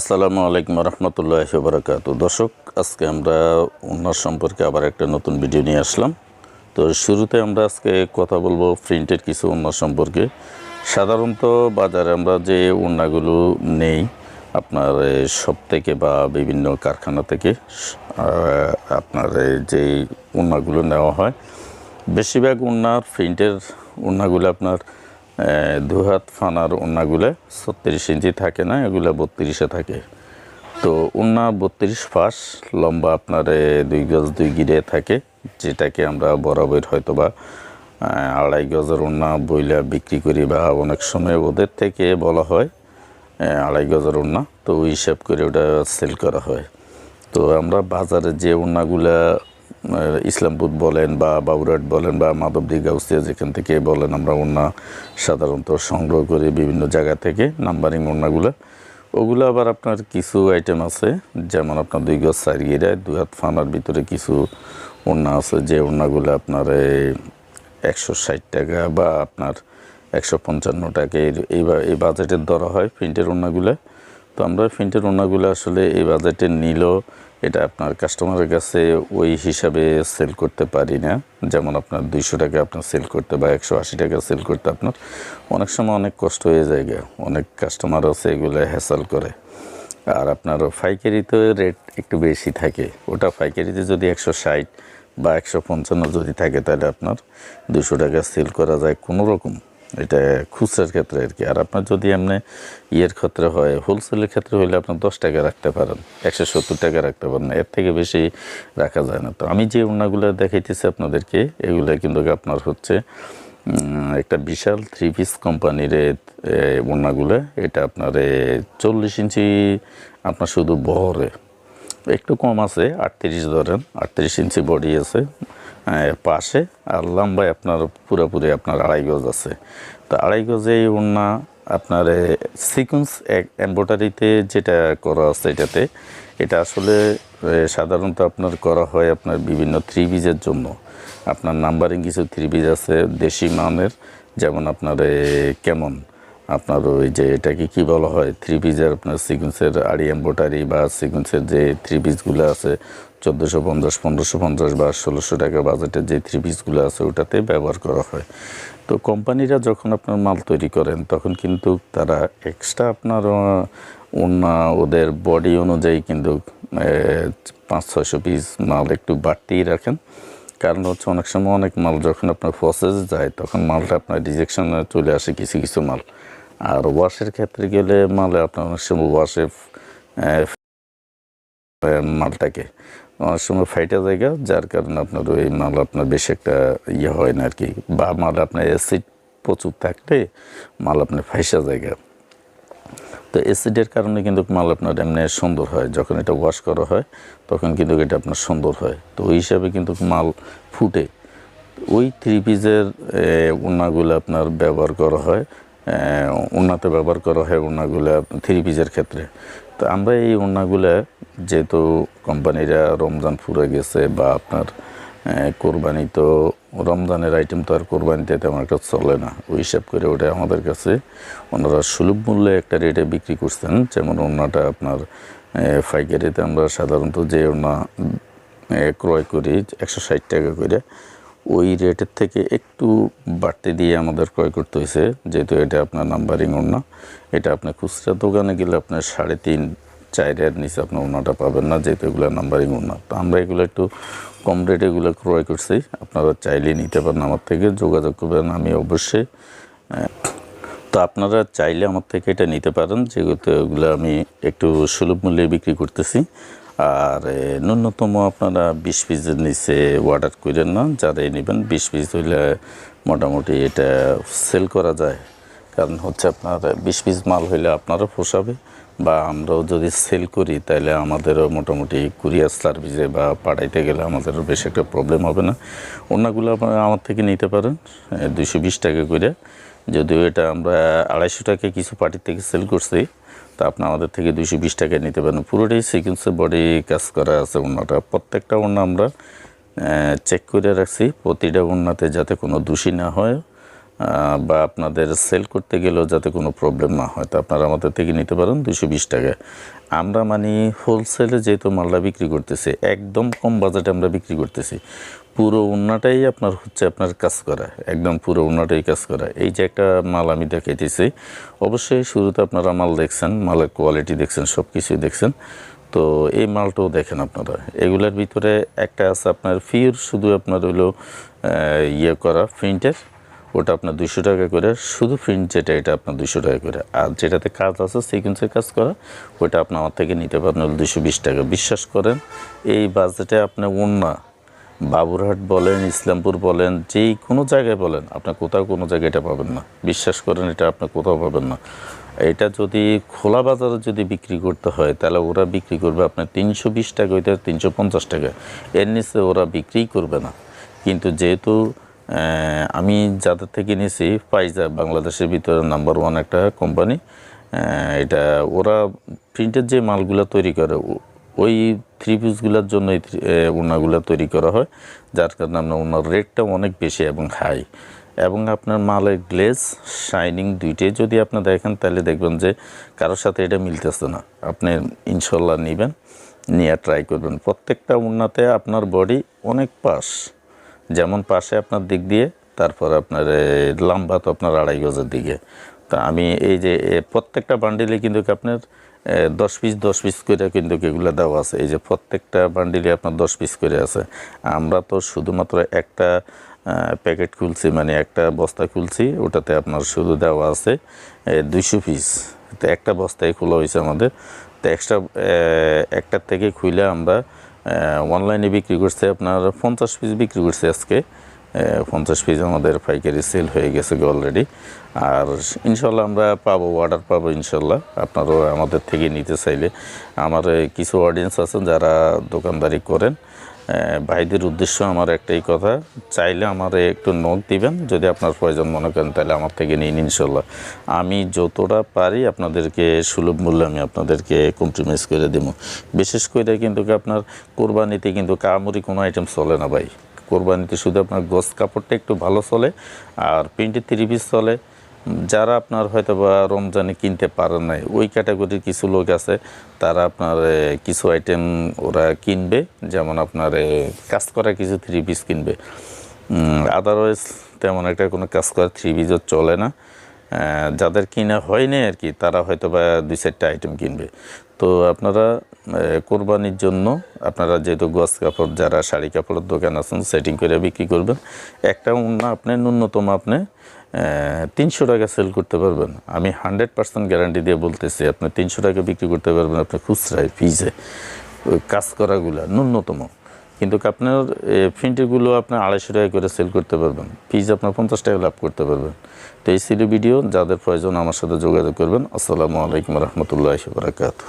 আসসালামু আলাইকুম রহমতুল্লাহ বরকাত দর্শক, আজকে আমরা ওনার সম্পর্কে আবার একটা নতুন ভিডিও নিয়ে আসলাম। তো শুরুতে আমরা আজকে কথা বলব প্রিন্টের কিছু ওনার সম্পর্কে। সাধারণত বাজারে আমরা যে ওনাগুলো নেই, আপনার সব থেকে বা বিভিন্ন কারখানা থেকে আপনার যেই ওনাগুলো নেওয়া হয়, বেশিরভাগ উন্নার প্রিন্টের উন্নাগুলো আপনার দুহাত ফানার উন্নাগুলো ছত্রিশ ইঞ্চি থাকে না এগুলো বত্রিশে থাকে। তো উন্না বত্রিশ ফাঁস লম্বা আপনার দুই গজ দুই গিরে থাকে যেটাকে আমরা বরাবর হয়তো বা আড়াই গজের উন্না বইলা বিক্রি করি বা অনেক সময় ওদের থেকে বলা হয় আড়াই গজের উন্না। তো ওই হিসাব করে ওটা সেল করা হয়। তো আমরা বাজারে যে ওড়নাগুলা আহ, ইসলামপুর বলেন বা বাবুরাট বলেন বা মাধবদী গাউসিয়া যেখান থেকে বলেন, আমরা ওড়না সাধারণত সংগ্রহ করি বিভিন্ন জায়গা থেকে, নাম্বারিং ওড়নাগুলো। ওগুলো আবার আপনার কিছু আইটেম আছে, যেমন আপনার দুই গজ গিরায় দুই হাত ফানার ভিতরে কিছু ওড়না আছে, যে ওড়নাগুলো আপনার একশো ষাট টাকা বা আপনার একশো পঞ্চান্ন টাকা, এই- এই বাজেটের ধরা হয় প্রিন্টের ওড়নাগুলো। তো আমরা প্রিন্টের ওড়নাগুলো আসলে এই বাজেটে নিলেও এটা আপনার কাস্টমারের কাছে ওই হিসাবে সেল করতে পারি না। যেমন আপনার দুইশো টাকা আপনার সেল করতে বা একশো আশি টাকা সেল করতে আপনার অনেক সময় অনেক কষ্ট হয়ে যায়। অনেক কাস্টমার আছে এগুলো হ্যাসাল করে। আর আপনার পাইকারিতে রেট একটু বেশি থাকে। ওটা পাইকারিতে যদি একশো ষাট বা একশো পঞ্চান্ন যদি থাকে তাহলে আপনার দুশো টাকা সেল করা যায় কোনো রকম। এটা খুচরার ক্ষেত্রে আর কি। আর আপনার যদি এমনি ইয়ের ক্ষেত্রে হয় হোলসেলের ক্ষেত্রে হলে আপনার দশ টাকা রাখতে পারেন, একশো সত্তর টাকা রাখতে পারেন, এর থেকে বেশি রাখা যায় না। তো আমি যে ওড়নাগুলো দেখাইতেছি আপনাদেরকে, এগুলো কিন্তু আপনার হচ্ছে একটা বিশাল থ্রি পিস কোম্পানির ওড়নাগুলো এটা আপনার চল্লিশ ইঞ্চি আপনার শুধু বহরে। একটু কম আছে, আটত্রিশ ধরেন, আটত্রিশ ইঞ্চি বডি আছে। পাশে আর লম্বায় আপনার পুরোপুরি আপনার আড়াই গজ আছে। তো আড়াই গজে এই ওড়না আপনার সিকুয়েন্স এম্ব্রয়ডারিতে যেটা করা আছে এটাতে, এটা আসলে সাধারণত আপনার করা হয় আপনার বিভিন্ন থ্রি বিজের জন্য। আপনার নাম্বারিং কিছু থ্রি বিজ আছে, দেশি মানের, যেমন আপনার কেমন? আপনার ওই যে এটাকে কি বলা হয়? থ্রি পিসের আপনার সিকুয়েন্সের আড়ি এম্বোটারি বা সিকুয়েন্সের যে থ্রি পিসগুলো আছে, চোদ্দোশো পঞ্চাশ, পনেরোশো পঞ্চাশ বা ষোলোশো টাকা বাজেটের যে থ্রি পিসগুলো আছে, ওটাতে ব্যবহার করা হয়। তো কোম্পানিরা যখন আপনার মাল তৈরি করেন, তখন কিন্তু তারা এক্সট্রা আপনার ওদের বডি অনুযায়ী কিন্তু পাঁচ, ছয়শো পিস মাল একটু বাড়তিই রাখেন। কারণ হচ্ছে অনেক সময় অনেক মাল যখন আপনার প্রসেস যায়, তখন মালটা আপনার রিজেকশনে চলে আসে কিছু কিছু মাল। আর ওয়াশের ক্ষেত্রে গেলে মালে আপনার অনেক সময় ওয়াশে মালটাকে অনেক সময় ফাইটা জায়গা, যার কারণে আপনার ওই মাল আপনার বেশি একটা ইয়ে হয় না আর কি বা মাল আপনার অ্যাসিড প্রচুর থাকলে মাল আপনার ফাইসা জায়গা। তো অ্যাসিডের কারণে কিন্তু মাল আপনার এমনি সুন্দর হয়। যখন এটা ওয়াশ করা হয়, তখন কিন্তু এটা আপনার সুন্দর হয়। তো ওই হিসাবে কিন্তু মাল ফুটে। ওই থ্রি পিসের উন্নাগুলো আপনার ব্যবহার করা হয়। উন্নাতে ব্যবহার করা হয় উন্নাগুলো থ্রি পিসের ক্ষেত্রে। তো আমরা এই উন্নাগুলো যেহেতু কোম্পানিরা রমজান ফুরে গেছে বা আপনার কোরবানি তো রমজানের আইটেম তো আর কোরবানিতে তেমন একটা চলে না। ওই হিসাব করে ওটা আমাদের কাছে ওনারা সুলভ মূল্যে একটা রেটে বিক্রি করছেন। যেমন ওনাটা আপনার আহ, পাইকারিতে আমরা সাধারণত যে ওনা ক্রয় করি একশো ষাট টাকা করে ওই রেটের থেকে একটু বাড়তি দিয়ে আমাদের ক্রয় করতে হয়েছে। যেহেতু এটা আপনার নাম্বারিং ওড়না, এটা আপনার খুচরা দোকানে গেলে আপনার সাড়ে তিন চারের নিচে আপনার ওড়নাটা পাবেন না, যেহেতু এগুলো নাম্বারিং ওড়না। তো আমরা এগুলো একটু কম রেটে এগুলো ক্রয় করছি। আপনারা চাইলে নিতে পারেন আমার থেকে, যোগাযোগ করবেন আমি অবশ্যই তো আপনারা চাইলে আমার থেকে এটা নিতে পারেন, যেহেতু এগুলো আমি একটু সুলভ মূল্যে বিক্রি করতেছি। আর ন্যূনতম আপনারা বিশ পিসের নিচে অর্ডার করেন না, যারাই নেবেন বিশ পিস হইলে মোটামুটি এটা সেল করা যায়। কারণ হচ্ছে আপনার বিশ পিস মাল হইলে আপনারও পোষাবে, বা আমরাও যদি সেল করি তাহলে আমাদেরও মোটামুটি কুরিয়ার সার্ভিসে বা পাঠাইতে গেলে আমাদেরও বেশ একটা প্রবলেম হবে না। অন্যগুলো আপনারা আমার থেকে নিতে পারেন দুশো বিশ টাকা করে যদিও এটা আমরা আড়াইশো টাকা কিছু পার্টির থেকে সেল করছি তা আপনি আমাদের থেকে দুইশো বিশ টাকায় নিতে পারেন। পুরোটাই সিকুয়েন্সের বডি কাজ করা আছে ওনাটা প্রত্যেকটা ওনা আমরা চেক করে রাখছি। প্রতিটা ওনাতে যাতে কোনো দোষী না হয় বা আপনাদের সেল করতে গেলেও যাতে কোনো প্রবলেম না হয়। তো আপনারা আমাদের থেকে নিতে পারেন দুশো বিশ টাকায় আমরা মানে হোলসেলে যেহেতু মালটা বিক্রি করতেছি, একদম কম বাজেটে আমরা বিক্রি করতেছি। পুরো উন্নাটাই আপনার হচ্ছে আপনার কাজ করা, একদম পুরো উন্নাটাই কাজ করা। এই যে একটা মাল আমি দেখাইতেছি, অবশ্যই শুরুতে আপনারা মাল দেখছেন, মালের কোয়ালিটি দেখছেন সব কিছুই দেখছেন। তো এই মালটাও দেখেন আপনারা। এগুলোর ভিতরে একটা আছে আপনার ফির শুধু আপনার হলো ইয়ে করা প্রিন্টের ওটা আপনার দুশো টাকা করে। শুধু প্রিন্ট যেটা, এটা আপনার দুশো টাকা করে। আর যেটাতে কাজ আছে সিকুয়েন্সের কাজ করা ওটা আপনি আমার থেকে নিতে পারেন দুশো বিশ টাকা। বিশ্বাস করেন, এই বাজেটে আপনি অন্য বাবুরহাট বলেন, ইসলামপুর বলেন, যেই কোনো জায়গায় বলেন আপনার কোথাও কোনো জায়গায় এটা পাবেন না। বিশ্বাস করেন, এটা আপনি কোথাও পাবেন না। এটা যদি খোলা বাজারে যদি বিক্রি করতে হয়, তাহলে ওরা বিক্রি করবে আপনার তিনশো বিশ টাকা হইতে তিনশো পঞ্চাশ টাকা। এর নিচে ওরা বিক্রিই করবে না। কিন্তু যেহেতু আমি যাদের থেকে নিয়েছি পাইজা বাংলাদেশের ভিতরে নাম্বার ওয়ান একটা কোম্পানি এটা ওরা প্রিন্টের যে মালগুলো তৈরি করে ওই থ্রি পিসগুলোর জন্য এই তৈরি করা হয়, যার কারণে আপনার ওনার রেটটা অনেক বেশি এবং হাই এবং আপনার মালের গ্লেজ শাইনিং দুইটাই যদি আপনি দেখেন, তাহলে দেখবেন যে কারোর সাথে এটা মিলতেছে না। আপনি ইনশাল্লাহ নেবেন, নিয়ে ট্রাই করবেন। প্রত্যেকটা উন্নাতে আপনার বডি অনেক পাশ। যেমন পাশে আপনার দিক দিয়ে, তারপর আপনার লম্বা তো আপনার আড়াই গজের দিকে। তা আমি এই যে প্রত্যেকটা বান্ডিলে কিন্তু আপনার দশ পিস দশ পিস করে কিন্তু এগুলো দেওয়া আছে। এই যে প্রত্যেকটা বান্ডিলে আপনার দশ পিস করে আছে। আমরা তো শুধুমাত্র একটা প্যাকেট খুলছি মানে একটা বস্তা খুলছি, ওটাতে আপনার শুধু দেওয়া আছে দুইশো পিস। তো একটা বস্তায় খোলা হয়েছে আমাদের। তো এক্সট্রা একটার থেকে খুলে আমরা অনলাইনে বিক্রি করছে, আপনার পঞ্চাশ পিস বিক্রি করছে আজকে। পঞ্চাশ পিস আমাদের পাইকারি সেল হয়ে গেছে অলরেডি আর ইনশাল্লাহ আমরা পাবো অর্ডার পাবো ইনশাল্লাহ। আপনারাও আমাদের থেকে নিতে চাইলে। আমার কিছু অডিয়েন্স আছেন যারা দোকানদারি করেন। ভাইদের উদ্দেশ্য আমার একটাই কথা, চাইলে আমার একটু নখ দিবেন। যদি আপনার প্রয়োজন মনে করেন, তাহলে আমার থেকে নিন ইনশাল্লাহ। আমি যতটা পারি আপনাদেরকে সুলভ মূল্যে আমি আপনাদেরকে কম্প্রোমাইজ করে দেবো। বিশেষ করে কিন্তু আপনার কোরবানিতে কিন্তু কামুরি কোনো আইটেম চলে না ভাই। কোরবানিতে শুধু আপনার গোস কাপড়টা একটু ভালো চলে আর প্রিন্টের থ্রি পিস চলে। যারা আপনার হয়তো বা রমজানে কিনতে পারেন নাই, ওই ক্যাটাগরির কিছু লোক আছে, তারা আপনার কিছু আইটেম ওরা কিনবে, যেমন আপনার কাজ করা কিছু থ্রি পিস কিনবে। আদারওয়াইজ তেমন একটা কোনো কাজ করা থ্রি পিসও চলে না। যাদের কিনা হয়নি আর কি, তারা হয়তো বা দুই চারটা আইটেম কিনবে। তো আপনারা কোরবানির জন্য আপনারা যেহেতু গস কাপড়, যারা শাড়ি কাপড়ের দোকান আছেন সেটিং করে বিক্রি করবেন। একটা উন্না আপনি, ন্যূনতম আপনি তিনশো টাকা সেল করতে পারবেন। আমি হান্ড্রেড পার্সেন্ট গ্যারান্টি দিয়ে বলতেছি, আপনি তিনশো টাকা বিক্রি করতে পারবেন আপনি খুচরায় ফিজে কাজ করাগুলা ন্যূনতম। কিন্তু আপনার প্রিন্টেরগুলো আপনার আড়াইশো টাকা করে সেল করতে পারবেন। ফিজ আপনার পঞ্চাশ টাকা লাভ করতে পারবেন। তো এই ছিল ভিডিও যাদের প্রয়োজন আমার সাথে যোগাযোগ করবেন। আসসালামু আলাইকুম রহমতুল্লাহ বারাকাতু